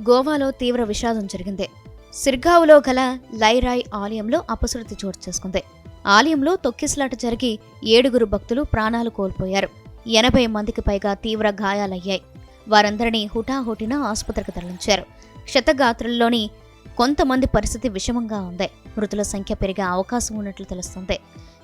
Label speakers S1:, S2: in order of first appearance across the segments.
S1: గోవాలో తీవ్ర విషాదం జరిగింది. సిర్గావులో గల లైరాయ్ ఆలయంలో అపశృతి చోటు చేసుకుంది. ఆలయంలో తొక్కిసలాట జరిగి ఏడుగురు భక్తులు ప్రాణాలు కోల్పోయారు. ఎనభై మందికి పైగా తీవ్ర గాయాలయ్యాయి. వారందరినీ హుటాహుటిన ఆసుపత్రికి తరలించారు. క్షతగాత్రుల్లోని కొంతమంది పరిస్థితి విషమంగా ఉంది. మృతుల సంఖ్య పెరిగే అవకాశం ఉన్నట్లు తెలుస్తుంది.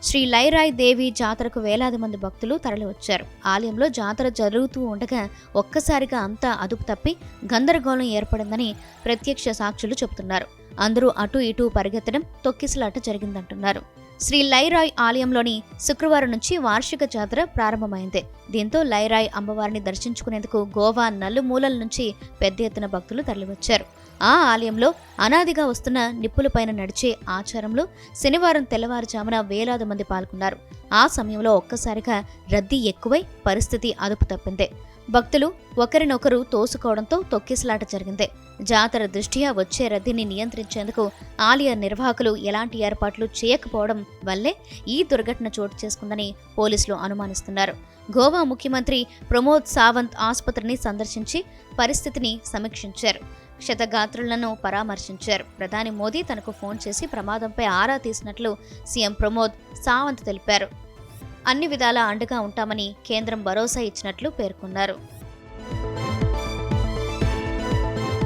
S1: శ్రీ లైరాయ్ దేవి జాతరకు వేలాది మంది భక్తులు తరలివచ్చారు. ఆలయంలో జాతర జరుగుతూ ఉండగా ఒక్కసారిగా అంతా అదుపు తప్పి గందరగోళం ఏర్పడిందని ప్రత్యక్ష సాక్షులు చెబుతున్నారు. అందరూ అటు ఇటు పరిగెత్తడం తొక్కిసలాట జరిగిందంటున్నారు. శ్రీ లైరాయ్ ఆలయంలోని శుక్రవారం నుంచి వార్షిక జాతర ప్రారంభమైంది. దీంతో లైరాయ్ అమ్మవారిని దర్శించుకునేందుకు గోవా నలుమూలల నుంచి పెద్ద ఎత్తున భక్తులు తరలివచ్చారు. ఆ ఆలయంలో అనాదిగా వస్తున్న నిప్పులపైన నడిచే ఆచారంలో శనివారం తెల్లవారుజామున వేలాది మంది పాల్గొన్నారు. ఆ సమయంలో ఒక్కసారిగా రద్దీ ఎక్కువై పరిస్థితి అదుపు తప్పింది. భక్తులు ఒకరినొకరు తోసుకోవడంతో తొక్కిసలాట జరిగింది. జాతర దృష్ట్యా వచ్చే రద్దీని నియంత్రించేందుకు ఆలయ నిర్వాహకులు ఎలాంటి ఏర్పాట్లు చేయకపోవడం వల్లే ఈ దుర్ఘటన చోటు చేసుకుందని పోలీసులు అనుమానిస్తున్నారు. గోవా ముఖ్యమంత్రి ప్రమోద్ సావంత్ ఆసుపత్రిని సందర్శించి పరిస్థితిని సమీక్షించారు. క్షతగాత్రులను పరామర్శించారు. ప్రధాని మోదీ తనకు ఫోన్ చేసి ప్రమాదంపై ఆరా తీసినట్లు సీఎం ప్రమోద్ సావంత్ తెలిపారు. అన్ని విధాలా అండగా ఉంటామని కేంద్రం భరోసా ఇచ్చినట్లు పేర్కొన్నారు.